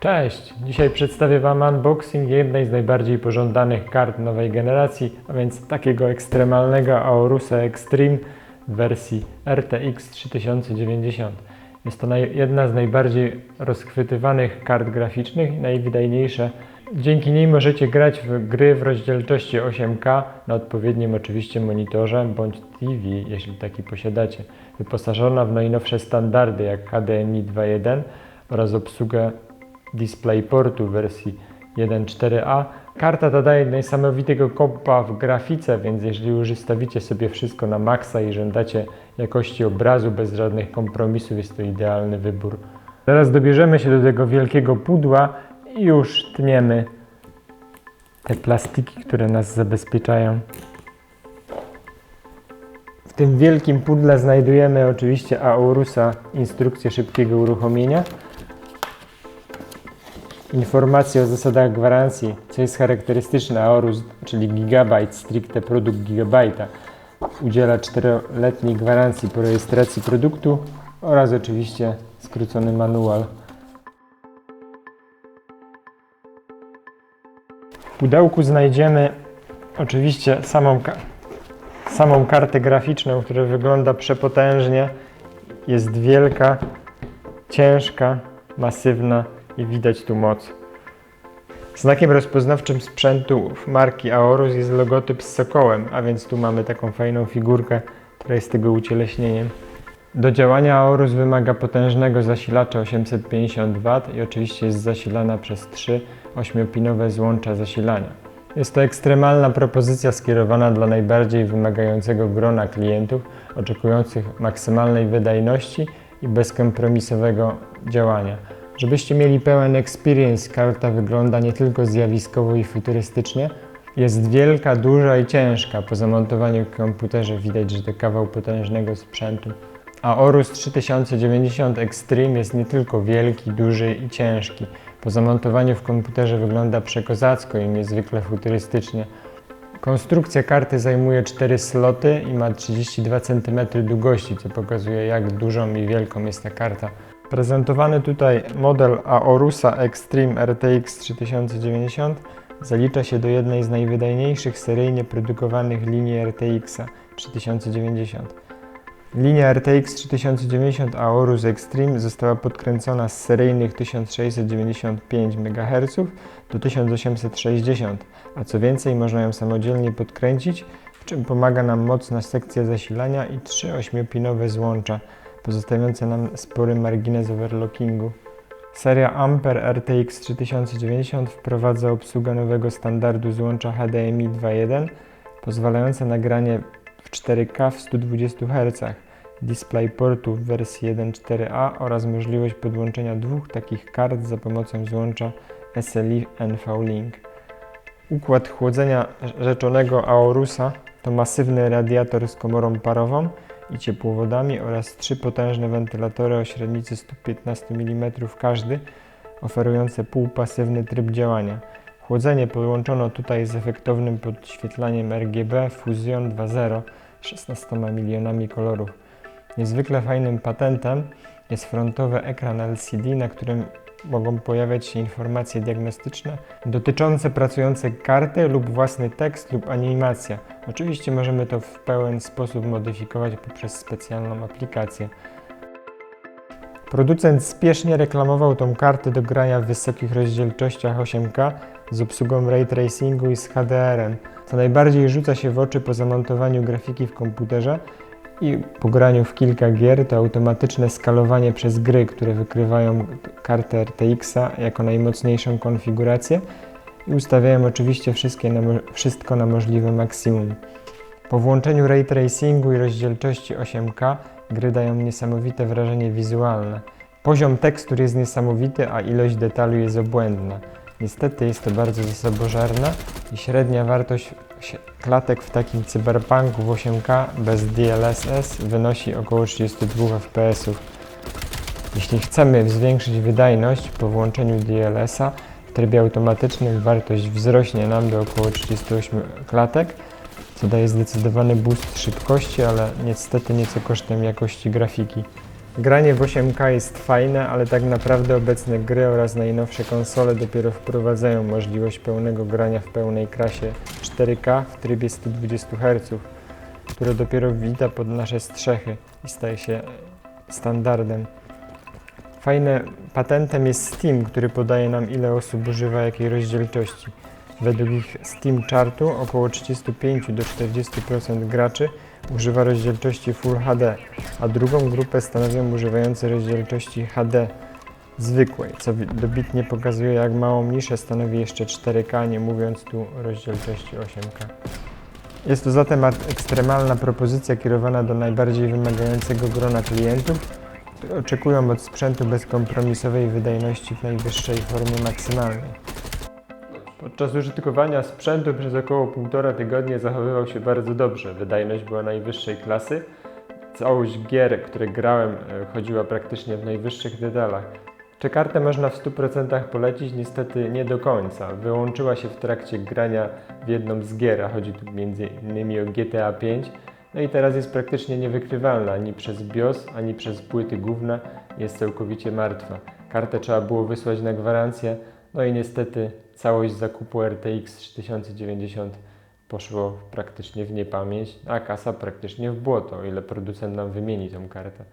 Cześć! Dzisiaj przedstawię Wam unboxing jednej z najbardziej pożądanych kart nowej generacji, a więc takiego ekstremalnego Aorusa Extreme w wersji RTX 3090. Jest to jedna z najbardziej rozchwytywanych kart graficznych i najwydajniejsza. Dzięki niej możecie grać w gry w rozdzielczości 8K na odpowiednim oczywiście monitorze bądź TV, jeśli taki posiadacie. Wyposażona w najnowsze standardy jak HDMI 2.1 oraz obsługę DisplayPortu w wersji 1.4a. Karta ta daje niesamowitego kompa w grafice, więc jeżeli już ustawicie sobie wszystko na maksa i żądacie jakości obrazu bez żadnych kompromisów, jest to idealny wybór. Teraz dobierzemy się do tego wielkiego pudła i już tniemy te plastiki, które nas zabezpieczają. W tym wielkim pudle znajdujemy oczywiście Aorusa instrukcję szybkiego uruchomienia informacje o zasadach gwarancji, co jest charakterystyczne Aorus, czyli Gigabyte, stricte produkt Gigabyte'a. Udziela 4-letniej gwarancji po rejestracji produktu oraz oczywiście skrócony manual. W pudełku znajdziemy oczywiście samą, samą kartę graficzną, która wygląda przepotężnie. Jest wielka, ciężka, masywna i widać tu moc. Znakiem rozpoznawczym sprzętu marki Aorus jest logotyp z sokołem, a więc tu mamy taką fajną figurkę, która jest tego ucieleśnieniem. Do działania Aorus wymaga potężnego zasilacza 850 W i oczywiście jest zasilana przez trzy 8-pinowe złącza zasilania. Jest to ekstremalna propozycja skierowana dla najbardziej wymagającego grona klientów, oczekujących maksymalnej wydajności i bezkompromisowego działania. Żebyście mieli pełen experience, karta wygląda nie tylko zjawiskowo i futurystycznie, jest wielka, duża i ciężka. Po zamontowaniu w komputerze widać, że to kawał potężnego sprzętu. A Orus 3090 Extreme jest nie tylko wielki, duży i ciężki. Po zamontowaniu w komputerze wygląda przekozacko i niezwykle futurystycznie. Konstrukcja karty zajmuje 4 sloty i ma 32 cm długości, co pokazuje jak dużą i wielką jest ta karta. Prezentowany tutaj model Aorusa Extreme RTX 3090 zalicza się do jednej z najwydajniejszych seryjnie produkowanych linii RTX 3090. Linia RTX 3090 Aorus Extreme została podkręcona z seryjnych 1695 MHz do 1860, a co więcej można ją samodzielnie podkręcić, w czym pomaga nam mocna sekcja zasilania i trzy 8-pinowe złącza, pozostawiające nam spory margines overlockingu. Seria Ampere RTX 3090 wprowadza obsługę nowego standardu złącza HDMI 2.1, pozwalające na granie w 4K w 120 Hz, DisplayPortu w wersji 1.4a oraz możliwość podłączenia dwóch takich kart za pomocą złącza SLI NV-Link. Układ chłodzenia rzeczonego Aorusa to masywny radiator z komorą parową i ciepłowodami oraz trzy potężne wentylatory o średnicy 115 mm każdy, oferujące półpasywny tryb działania. Chłodzenie połączono tutaj z efektownym podświetlaniem RGB Fusion 2.0 16 milionami kolorów. Niezwykle fajnym patentem jest frontowy ekran LCD, na którym mogą pojawiać się informacje diagnostyczne dotyczące pracującej karty lub własny tekst lub animacja. Oczywiście możemy to w pełen sposób modyfikować poprzez specjalną aplikację. Producent spiesznie reklamował tą kartę do grania w wysokich rozdzielczościach 8K z obsługą ray tracingu i z HDR-em. Co najbardziej rzuca się w oczy po zamontowaniu grafiki w komputerze i po graniu w kilka gier to automatyczne skalowanie przez gry, które wykrywają kartę RTX-a jako najmocniejszą konfigurację i ustawiają oczywiście na, wszystko na możliwe maksimum. Po włączeniu ray tracingu i rozdzielczości 8K gry dają niesamowite wrażenie wizualne. Poziom tekstur jest niesamowity, a ilość detalu jest obłędna. Niestety jest to bardzo zasobożerne i średnia wartość klatek w takim cyberpunku w 8K bez DLSS wynosi około 32 fps. Jeśli chcemy zwiększyć wydajność po włączeniu DLS-a w trybie automatycznym wartość wzrośnie nam do około 38 klatek, co daje zdecydowany boost szybkości, ale niestety nieco kosztem jakości grafiki. Granie w 8K jest fajne, ale tak naprawdę obecne gry oraz najnowsze konsole dopiero wprowadzają możliwość pełnego grania w pełnej krasie 4K w trybie 120 Hz, które dopiero wita pod nasze strzechy i staje się standardem. Fajne patentem jest Steam, który podaje nam ile osób używa jakiej rozdzielczości. Według ich Steam Chartu około 35 do 40% graczy używa rozdzielczości Full HD, a drugą grupę stanowią używający rozdzielczości HD zwykłej, co dobitnie pokazuje jak małą niszę stanowi jeszcze 4K, nie mówiąc tu rozdzielczości 8K. Jest to zatem ekstremalna propozycja kierowana do najbardziej wymagającego grona klientów, które oczekują od sprzętu bezkompromisowej wydajności w najwyższej formie maksymalnej. Podczas użytkowania sprzętu przez około półtora tygodnia zachowywał się bardzo dobrze. Wydajność była najwyższej klasy. Całość gier, które grałem, e, chodziła praktycznie w najwyższych detalach. Czy kartę można w 100% polecić? Niestety nie do końca. Wyłączyła się w trakcie grania w jedną z gier, a chodzi tu m.in. o GTA 5. No i teraz jest praktycznie niewykrywalna ani przez BIOS, ani przez płyty główne. Jest całkowicie martwa. Kartę trzeba było wysłać na gwarancję, no i niestety całość zakupu RTX 3090 poszło praktycznie w niepamięć, a kasa praktycznie w błoto, o ile producent nam wymieni tą kartę.